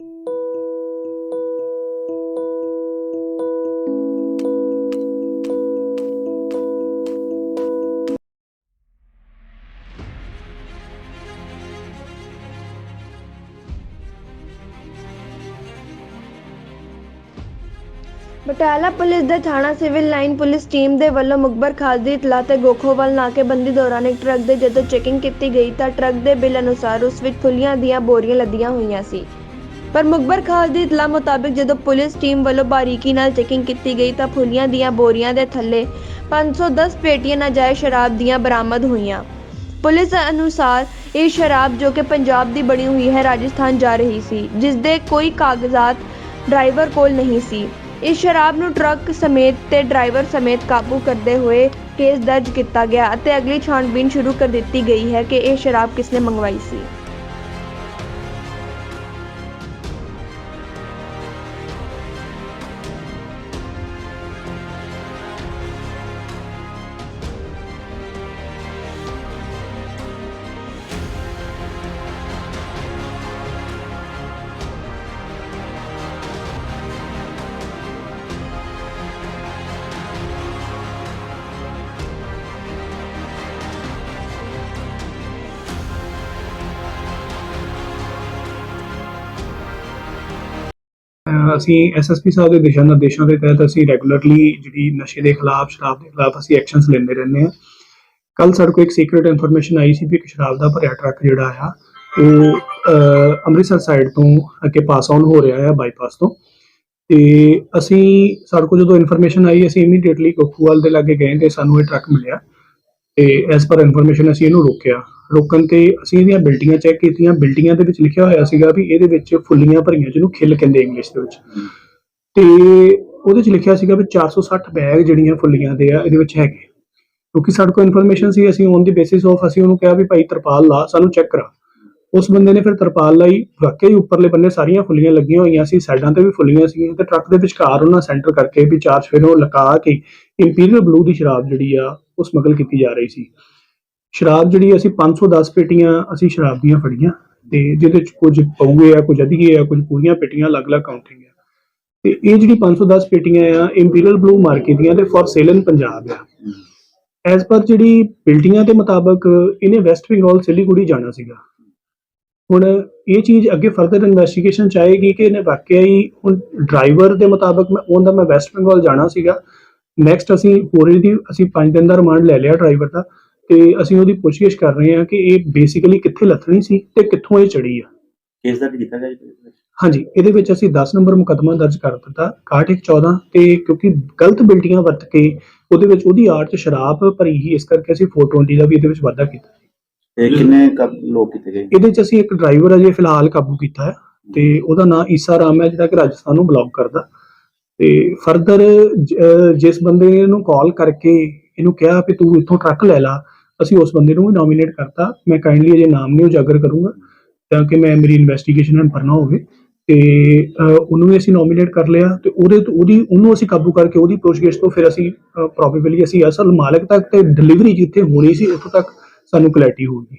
Batala police ਦੇ ਥਾਣਾ civil line police team ਦੇ ਵੱਲੋਂ ਮੁਖਬਰ ਖਾਸ ਦੀ ਇਤਲਾਹ ਤੇ ਗੋਖੋਵਾਲ ਨਾਕੇਬੰਦੀ ਦੌਰਾਨ ਇੱਕ ਟਰੱਕ ਦੇ ਜਦੋਂ ਚੈਕਿੰਗ ਕੀਤੀ ਗਈ ਤਾਂ ਟਰੱਕ ਦੇ ਬਿੱਲ ਅਨੁਸਾਰ ਉਸ ਵਿੱਚ ਫੁੱਲੀਆਂ ਦੀਆਂ ਬੋਰੀਆਂ ਲੱਦੀਆਂ ਹੋਈਆਂ ਸੀ। ਪਰ ਮੁਖਬਰ ਖਾਸ ਦੀ ਇਤਲਾਹ ਮੁਤਾਬਕ ਜਦੋਂ ਪੁਲਿਸ ਟੀਮ ਵੱਲੋਂ ਬਾਰੀਕੀ ਨਾਲ ਚੈਕਿੰਗ ਕੀਤੀ ਗਈ ਤਾਂ ਫੁੱਲੀਆਂ ਦੀਆਂ ਬੋਰੀਆਂ ਦੇ ਥੱਲੇ 510 ਪੇਟੀਆਂ ਨਾਜਾਇਜ਼ ਸ਼ਰਾਬ ਦੀਆਂ ਬਰਾਮਦ ਹੋਈਆਂ। ਪੁਲਿਸ ਅਨੁਸਾਰ ਇਹ ਸ਼ਰਾਬ ਜੋ ਕਿ ਪੰਜਾਬ ਦੀ ਬਣੀ ਹੋਈ ਹੈ, ਰਾਜਸਥਾਨ ਜਾ ਰਹੀ ਸੀ ਜਿਸ ਦੇ ਕੋਈ ਕਾਗਜ਼ਾਤ ਡਰਾਈਵਰ ਕੋਲ ਨਹੀਂ ਸੀ। ਇਸ ਸ਼ਰਾਬ ਨੂੰ ਟਰੱਕ ਸਮੇਤ ਤੇ ਡਰਾਈਵਰ ਸਮੇਤ ਕਾਬੂ ਕਰਦੇ ਹੋਏ ਕੇਸ ਦਰਜ ਕੀਤਾ ਗਿਆ ਅਤੇ ਅਗਲੀ ਛਾਣਬੀਨ ਸ਼ੁਰੂ ਕਰ ਦਿੱਤੀ ਗਈ ਹੈ ਕਿ ਇਹ ਸ਼ਰਾਬ ਕਿਸਨੇ ਮੰਗਵਾਈ ਸੀ। ਅਸੀਂ ਐਸਐਸਪੀ ਸਾਹਿਬ ਦੇ ਦਿਸ਼ਾ ਨਿਰਦੇਸ਼ਾਂ ਦੇ ਤਹਿਤ ਅਸੀਂ ਰੈਗੂਲਰਲੀ ਜਿਹੜੀ ਨਸ਼ੇ ਦੇ ਖਿਲਾਫ, ਸ਼ਰਾਬ ਦੇ ਖਿਲਾਫ ਅਸੀਂ ਐਕਸ਼ਨਸ ਲੈਂਦੇ ਰਹਿੰਦੇ ਹਾਂ। ਕੱਲ ਸਾਡੇ ਕੋਲ ਇੱਕ ਸੀਕ੍ਰੀਟ ਇਨਫੋਰਮੇਸ਼ਨ ਆਈ ਸੀ ਵੀ ਇੱਕ ਸ਼ਰਾਬ ਦਾ ਭਰਿਆ ਟਰੱਕ ਜਿਹੜਾ ਆ, ਉਹ ਅੰਮ੍ਰਿਤਸਰ ਸਾਈਡ ਤੋਂ ਅੱਗੇ ਪਾਸ ਆਨ ਹੋ ਰਿਹਾ ਆ ਬਾਈਪਾਸ ਤੋਂ। ਤੇ ਅਸੀਂ ਸਾਡੇ ਕੋਲ ਜਦੋਂ ਇਨਫੋਰਮੇਸ਼ਨ ਆਈ, ਅਸੀਂ ਇਮੀਡੀਏਟਲੀ ਕੋਖੂਵਾਲ ਦੇ ਲਾਗੇ ਗਏ ਤੇ ਸਾਨੂੰ ਇਹ ਟਰੱਕ ਮਿਲਿਆ। ਤੇ ਐਸ ਪਰ ਇਨਫੋਰਮੇਸ਼ਨ ਅਸੀਂ ਇਹਨੂੰ ਰੋਕਿਆ। ਰੋਕਣ ਤੇ ਅਸੀਂ ਇਹਦੀਆਂ ਬਿਲਡਿੰਗਾਂ ਚੈੱਕ ਕੀਤੀਆਂ। ਬਿਲਡਿੰਗਾਂ ਦੇ ਵਿੱਚ ਲਿਖਿਆ ਹੋਇਆ ਸੀਗਾ ਵੀ ਇਹਦੇ ਵਿੱਚ ਫੁੱਲੀਆਂ ਭਰੀਆਂ ਜਿਹਨੂੰ ਖਿੱਲ ਕਹਿੰਦੇ ਇੰਗਲਿਸ਼ ਦੇ ਵਿੱਚ। ਤੇ ਉਹਦੇ 'ਚ ਲਿਖਿਆ ਸੀਗਾ ਵੀ 460 ਬੈਗ ਜਿਹੜੀਆਂ ਫੁੱਲੀਆਂ ਦੇ ਆ, ਇਹਦੇ ਵਿੱਚ ਹੈਗੇ। ਕਿਉਂਕਿ ਸਾਡੇ ਕੋਲ ਇਨਫੋਰਮੇਸ਼ਨ ਸੀ, ਅਸੀਂ ਔਨ ਦੀ ਬੇਸਿਸ ਆਫ ਅਸੀਂ ਉਹਨੂੰ ਕਿਹਾ ਵੀ ਭਾਈ ਤਰਪਾਲ ਲਾ, ਸਾਨੂੰ ਚੈੱਕ ਕਰਾ। ਉਸ ਬੰਦੇ ਨੇ ਫਿਰ ਤਰਪਾਲ ਲਾਈ, ਵਾਕਈ ਉੱਪਰਲੇ ਬੰਨੇ ਸਾਰੀਆਂ ਫੁੱਲੀਆਂ ਲੱਗੀਆਂ ਹੋਈਆਂ ਸੀ, ਸਾਈਡਾਂ ਤੇ ਵੀ ਫੁੱਲੀਆਂ ਸੀਗੀਆਂ ਤੇ ਟਰੱਕ ਦੇ ਵਿਚਕਾਰ ਉਹਨਾਂ ਸੈਂਟਰ ਕਰਕੇ ਵੀ ਚਾਰ ਸਫੇਰ ਉਹ ਲਗਾ ਕੇ ਇੰਪੀਰੀਅਲ ਬਲੂ ਦੀ ਸ਼ਰਾਬ ਜਿਹੜੀ ਆ ਉਹ ਸਮਗਲ ਕੀਤੀ ਜਾ ਰਹੀ ਸੀ। ਸ਼ਰਾਬ ਜਿਹੜੀ ਅਸੀਂ 510 ਪੇਟੀਆਂ ਅਸੀਂ ਸ਼ਰਾਬ ਦੀਆਂ ਫੜੀਆਂ ਤੇ ਜਿਹਦੇ ਚ ਕੁਝ ਪਊਏ ਆ, ਕੁਝ ਅਧੀਏ ਆ, ਕੁਝ ਪੂਰੀਆਂ ਪੇਟੀਆਂ, ਅਲੱਗ-ਅਲੱਗ ਕਾਊਂਟਿੰਗ ਆ। ਤੇ ਇਹ ਜਿਹੜੀ 510 ਪੇਟੀਆਂ ਆ ਇੰਪੀਰੀਅਲ ਬਲੂ ਮਾਰਕੀਟ ਦੀਆਂ ਤੇ ਫॉर ਸੇਲ ਪੰਜਾਬ ਆ। ਐਸ ਪਰ ਜਿਹੜੀ ਬਿਲਡਿੰਗਾਂ ਦੇ ਮੁਤਾਬਕ, ਇਹਨੇ ਵੈਸਟ ਬੰਗਾਲ ਸਿਲੀਗੁੜੀ ਜਾਣਾ ਸੀਗਾ। ਹੁਣ ਇਹ ਚੀਜ਼ ਅੱਗੇ ਫਰਦਰ ਇਨਵੈਸਟੀਗੇਸ਼ਨ ਚਾਹੇਗੀ ਕਿ ਇਹਨੇ ਵਾਕਿਆ ਹੀ ਹੁਣ ਡਰਾਈਵਰ ਦੇ ਮੁਤਾਬਕ ਮੈਂ ਉਹਦਾ ਮੈਂ ਵੈਸਟ ਬੰਗਾਲ ਜਾਣਾ ਸੀਗਾ। ਨੈਕਸਟ ਅਸੀਂ ਹੋਰ ਇਹਦੀ ਅਸੀਂ 5 ਦਿਨ ਦਾ ਰਿਮਾਂਡ ਲੈ ਲਿਆ ਡਰਾਈਵਰ ਦਾ ਤੇ ਅਸੀਂ ਉਹਦੀ ਪੁੱਛਗਿੱਛ ਕਰ ਰਹੇ ਹਾਂ ਕਿ ਇਹ ਬੇਸਿਕਲੀ ਕਿੱਥੇ ਲੱਥਣੀ ਸੀ ਤੇ ਕਿੱਥੋਂ ਇਹ ਚੜੀ ਆ। ਕੇਸ ਦਰਜ ਕੀਤਾ ਗਿਆ ਜੀ? ਹਾਂਜੀ ਇਹਦੇ ਵਿੱਚ ਅਸੀਂ 10 ਨੰਬਰ ਮੁਕੱਦਮਾ ਦਰਜ ਕਰ ਦਿੱਤਾ 6114 ਤੇ ਕਿਉਂਕਿ ਗਲਤ ਬਿਲਡਿੰਗਾਂ ਵਰਤ ਕੇ ਉਹਦੇ ਵਿੱਚ ਉਹਦੀ ਆੜ ਚ ਸ਼ਰਾਬ ਭਰੀ ਹੀ ਇਸ ਕਰਕੇ ਅਸੀਂ 420 ਦਾ ਵੀ ਇਹਦੇ ਵਿੱਚ ਵਾਧਾ ਕੀਤਾ। ਤੇ ਕਿੰਨੇ ਲੋਕ ਕੀਤੇ ਗਏ? ਇਹਦੇ ਚ ਅਸੀਂ ਇੱਕ ਡਰਾਈਵਰ ਅਜੇ ਫਿਲਹਾਲ ਕਾਬੂ ਕੀਤਾ ਹੈ ਤੇ ਉਹਦਾ ਨਾਮ ਈਸਾ ਰਾਮ ਹੈ ਜਿਹੜਾ ਕਿ ਰਾਜਸਥਾਨ ਨੂੰ ਬਲੌਕ ਕਰਦਾ। ਤੇ ਫਰਦਰ ਜਿਸ ਬੰਦੇ ਨੇ ਇਹਨੂੰ ਕਾਲ ਕਰਕੇ ਇਹਨੂੰ ਕਿਹਾ ਵੀ ਤੂੰ ਇੱਥੋਂ ਟਰੱਕ ਲੈ ਲਾ, ਅਸੀਂ ਉਸ ਬੰਦੇ ਨੂੰ ਵੀ ਨੋਮੀਨੇਟ ਕਰਤਾ। ਮੈਂ ਕਾਈਂਡਲੀ ਅਜੇ ਨਾਮ ਨਹੀਂ ਉਜਾਗਰ ਕਰੂੰਗਾ, ਤਾਂ ਕਿ ਮੈਂ ਮੇਰੀ ਇਨਵੈਸਟੀਗੇਸ਼ਨ ਨਾਲ ਭਰਨਾ ਹੋਵੇ। ਤੇ ਉਹਨੂੰ ਵੀ ਅਸੀਂ ਨੋਮੀਨੇਟ ਕਰ ਲਿਆ ਤੇ ਉਹਦੇ ਤੋਂ, ਉਹਦੀ, ਉਹਨੂੰ ਅਸੀਂ ਕਾਬੂ ਕਰਕੇ ਉਹਦੀ ਪੁੱਛਗਿੱਛ ਤੋਂ ਫਿਰ ਅਸੀਂ ਪ੍ਰੋਬੇਬਲੀ ਅਸੀਂ ਅਸਲ ਮਾਲਕ ਤੱਕ ਤੇ ਡਿਲੀਵਰੀ ਜਿੱਥੇ ਹੋਣੀ ਸੀ ਉੱਥੋਂ ਤੱਕ ਸਾਨੂੰ ਕਲੈਰਿਟੀ ਹੋਊਗੀ।